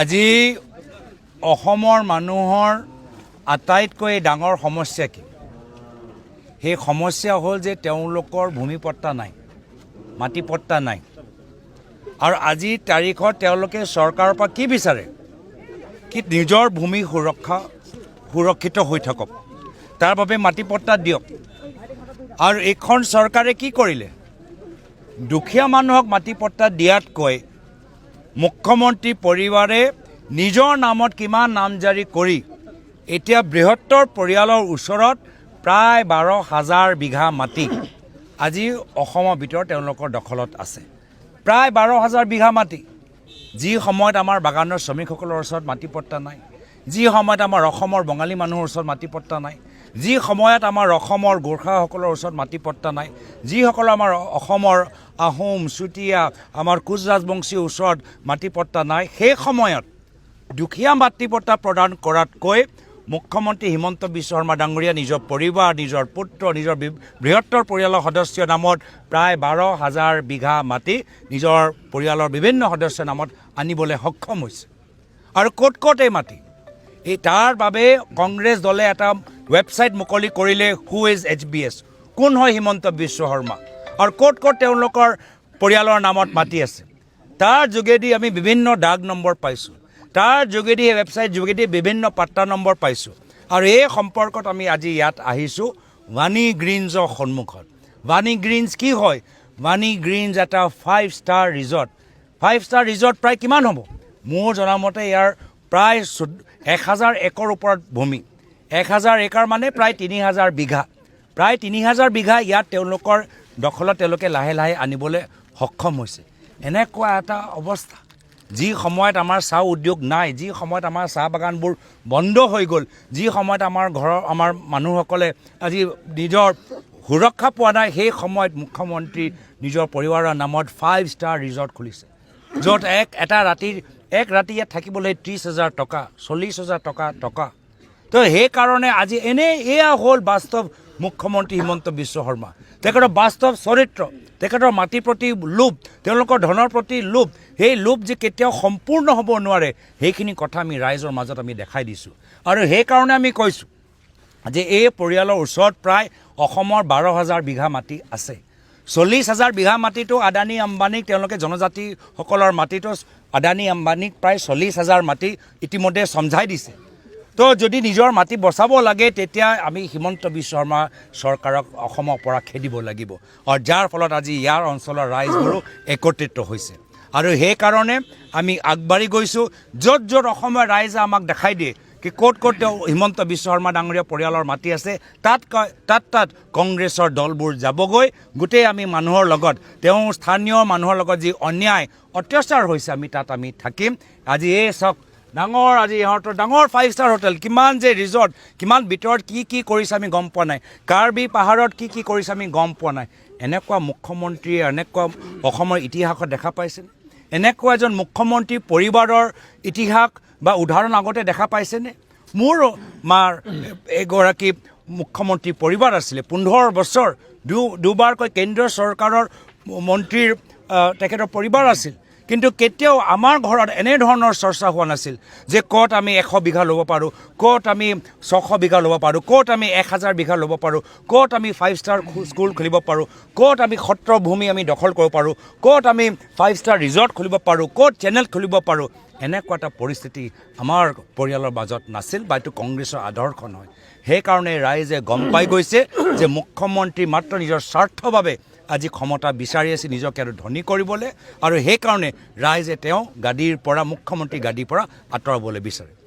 আজি অসমৰ মানুহৰ আটাইতকৈ ডাঙৰ সমস্যা কি? সেই সমস্যা হ'ল যে তেওঁলোকৰ ভূমি পট্টা নাই, মাটি পট্টা নাই। আৰু আজিৰ তাৰিখত তেওঁলোকে চৰকাৰৰ পৰা কি বিচাৰে? কি নিজৰ ভূমি সুৰক্ষা, সুৰক্ষিত হৈ থাকক। তাৰ বাবে মাটি পট্টা দিয়ক। আৰু এইখন চৰকাৰে কি কৰিলে? দুখীয়া মানুহক মাটি পট্টা দিয়াতকৈ মুখ্যমন্ত্ৰী পৰিবাৰে নিজৰ নামত কিমান নামজাৰি কৰি এতিয়া বৃহত্তৰ পৰিয়ালৰ ওচৰত প্ৰায় বাৰ হাজাৰ বিঘা মাটি। আজি অসমৰ ভিতৰত তেওঁলোকৰ দখলত আছে। প্ৰায় বাৰ হাজাৰ বিঘা মাটি। যি সময়ত আমাৰ বাগানৰ শ্ৰমিকসকলৰ ওচৰত মাটি পট্টা নাই, যি সময়ত আমাৰ অসমৰ বঙালী মানুহৰ ওচৰত মাটি পট্টা নাই যি সময়ত আমাৰ অসমৰ গোৰ্খাসকলৰ ওচৰত মাটি নাই, যিসকল আমাৰ অসমৰ আহোম, চুতীয়া, আমাৰ কোচ ৰাজবংশীৰ ওচৰত মাটি নাই, সেই সময়ত দুখীয়া পট্টা প্ৰদান কৰাতকৈ মুখ্যমন্ত্ৰী হিমন্ত বিশ্ব শৰ্মা ডাঙৰীয়া, নিজৰ পৰিবাৰ, নিজৰ পুত্ৰ, নিজৰ বৃহত্তৰ পৰিয়ালৰ সদস্যৰ নামত প্ৰায় বাৰ হাজাৰ বিঘা মাটি নিজৰ পৰিয়ালৰ বিভিন্ন সদস্যৰ নামত আনিবলৈ সক্ষম হৈছে। আৰু ক'ত ক'ত এই মাটি? এই তাৰ বাবে কংগ্ৰেছ দলে এটা ৱেবছাইট মুকলি কৰিলে who is H B S কোন হয় হিমন্ত বিশ্ব শৰ্মা? আৰু ক'ত ক'ত তেওঁলোকৰ পৰিয়ালৰ নামত মাটি আছে? তাৰ যোগেদি আমি বিভিন্ন ডাক নম্বৰ পাইছোঁ। তাৰ যোগেদি এই ৱেবছাইট যোগেদি বিভিন্ন পাত্তা নম্বৰ পাইছোঁ। আৰু এই সম্পৰ্কত আমি আজি ইয়াত আহিছোঁ ৱানী গ্ৰীণছৰ সন্মুখত। ৱানী গ্ৰীণছ কি হয়? ৱানী গ্ৰীণছ এটা five star resort five star resort প্ৰায় কিমান হ'ব? মোৰ জনামতে ইয়াৰ প্ৰায় এক হাজাৰ একৰ ওপৰত ভূমি। এক হাজাৰ একাৰ মানে প্ৰায় তিনি হাজাৰ বিঘা। প্ৰায় তিনি হাজাৰ বিঘা ইয়াত তেওঁলোকৰ দখলত তেওঁলোকে লাহে লাহে আনিবলৈ সক্ষম হৈছে। এনেকুৱা এটা অৱস্থা। যি সময়ত আমাৰ চাহ উদ্যোগ নাই, যি সময়ত আমাৰ চাহ বাগানবোৰ বন্ধ হৈ গ'ল, যি সময়ত আমাৰ ঘৰৰ, আমাৰ মানুহসকলে আজি নিজৰ সুৰক্ষা পোৱা নাই, সেই সময়ত মুখ্যমন্ত্ৰী নিজৰ পৰিবাৰৰ নামত ফাইভ ষ্টাৰ ৰিজৰ্ট খুলিছে, য'ত এক, এটা ৰাতিৰ, এক ৰাতি ইয়াত থাকিবলৈ ত্ৰিছ হাজাৰ টকা চল্লিছ হাজাৰ টকা টকা তো সেইকাৰণে আজি এনেই এয়া হ'ল বাস্তৱ মুখ্যমন্ত্ৰী হিমন্ত বিশ্ব শৰ্মা। তেখেতৰ বাস্তৱ চৰিত্ৰ, তেখেতৰ মাটিৰ প্ৰতি লোভ, তেওঁলোকৰ ধনৰ প্ৰতি লোভ, সেই লোভ যে কেতিয়াও সম্পূৰ্ণ হ'ব নোৱাৰে, সেইখিনি কথা আমি ৰাইজৰ মাজত আমি দেখাই দিছোঁ। আৰু সেইকাৰণে আমি কৈছোঁ যে এই পৰিয়ালৰ ওচৰত প্ৰায় অসমৰ বাৰ হাজাৰ বিঘা মাটি আছে। চল্লিছ হাজাৰ বিঘা মাটিটো আদানী আম্বানীক, তেওঁলোকে জনজাতিসকলৰ মাটিটো আদানী আম্বানীক প্ৰায় চল্লিছ হাজাৰ মাটি ইতিমধ্যে সমঝাই দিছে। তো যদি নিজৰ মাটি বচাব লাগে, তেতিয়া আমি হিমন্ত বিশ্ব শৰ্মা চৰকাৰক অসমৰ পৰা খেদিব লাগিব। আৰু যাৰ ফলত আজি ইয়াৰ অঞ্চলৰ ৰাইজবোৰো একত্ৰিত হৈছে। আৰু সেইকাৰণে আমি আগবাঢ়ি গৈছোঁ, য'ত য'ত অসমৰ ৰাইজে আমাক দেখাই দিয়ে কি ক'ত ক'ত তেওঁ হিমন্ত বিশ্ব শৰ্মা ডাঙৰীয়া পৰিয়ালৰ মাটি আছে, তাত তাত তাত কংগ্ৰেছৰ দলবোৰ যাবগৈ। গোটেই আমি মানুহৰ লগত, তেওঁ স্থানীয় মানুহৰ লগত যি অন্যায়, অত্যাচাৰ হৈছে, আমি তাত আমি থাকিম। আজি এই চাওক ডাঙৰ আজি ইহঁতৰ ডাঙৰ ফাইভ ষ্টাৰ হোটেল কিমান যে ৰিজৰ্ট কিমান ভিতৰত কি কি কৰিছে আমি গম পোৱা নাই। কাৰ্বি পাহাৰত কি কি কৰিছে আমি গম পোৱা নাই। এনেকুৱা মুখ্যমন্ত্ৰীয়ে, এনেকুৱা অসমৰ ইতিহাসত দেখা পাইছেনে? এনেকুৱা এজন মুখ্যমন্ত্ৰী পৰিবাৰৰ ইতিহাস বা উদাহৰণ আগতে দেখা পাইছেনে? মোৰ মাৰ এগৰাকী মুখ্যমন্ত্ৰী পৰিবাৰ আছিলে, পোন্ধৰ বছৰ। দু, দুবাৰকৈ কেন্দ্ৰীয় চৰকাৰৰ মন্ত্ৰীৰ তেখেতৰ পৰিবাৰ আছিল। কিন্তু কেতিয়াও আমাৰ ঘৰত এনেধৰণৰ চৰ্চা হোৱা নাছিল যে ক'ত আমি এশ বিঘা ল'ব পাৰোঁ, ক'ত আমি ছশ বিঘা ল'ব পাৰোঁ, ক'ত আমি এক হাজাৰ বিঘা ল'ব পাৰোঁ, ক'ত আমি ফাইভ ষ্টাৰ স্কুল খুলিব পাৰোঁ, ক'ত আমি সত্ৰ ভূমি আমি দখল কৰিব পাৰোঁ, ক'ত আমি ফাইভ ষ্টাৰ ৰিজৰ্ট খুলিব পাৰোঁ, ক'ত চেনেল খুলিব পাৰোঁ। এনেকুৱা এটা পৰিস্থিতি আমাৰ পৰিয়ালৰ মাজত নাছিল বা এইটো কংগ্ৰেছৰ আদৰ্শ নহয়। সেইকাৰণে ৰাইজে গম পাই গৈছে যে মুখ্যমন্ত্ৰী মাত্ৰ নিজৰ স্বাৰ্থৰ বাবে আজি ক্ষমতা বিচাৰি আছে, নিজকে আৰু ধনী কৰিবলৈ। আৰু সেইকাৰণে ৰাইজে তেওঁ গাদীৰ পৰা, মুখ্যমন্ত্ৰী গাদীৰ পৰা আঁতৰাবলৈ বিচাৰে।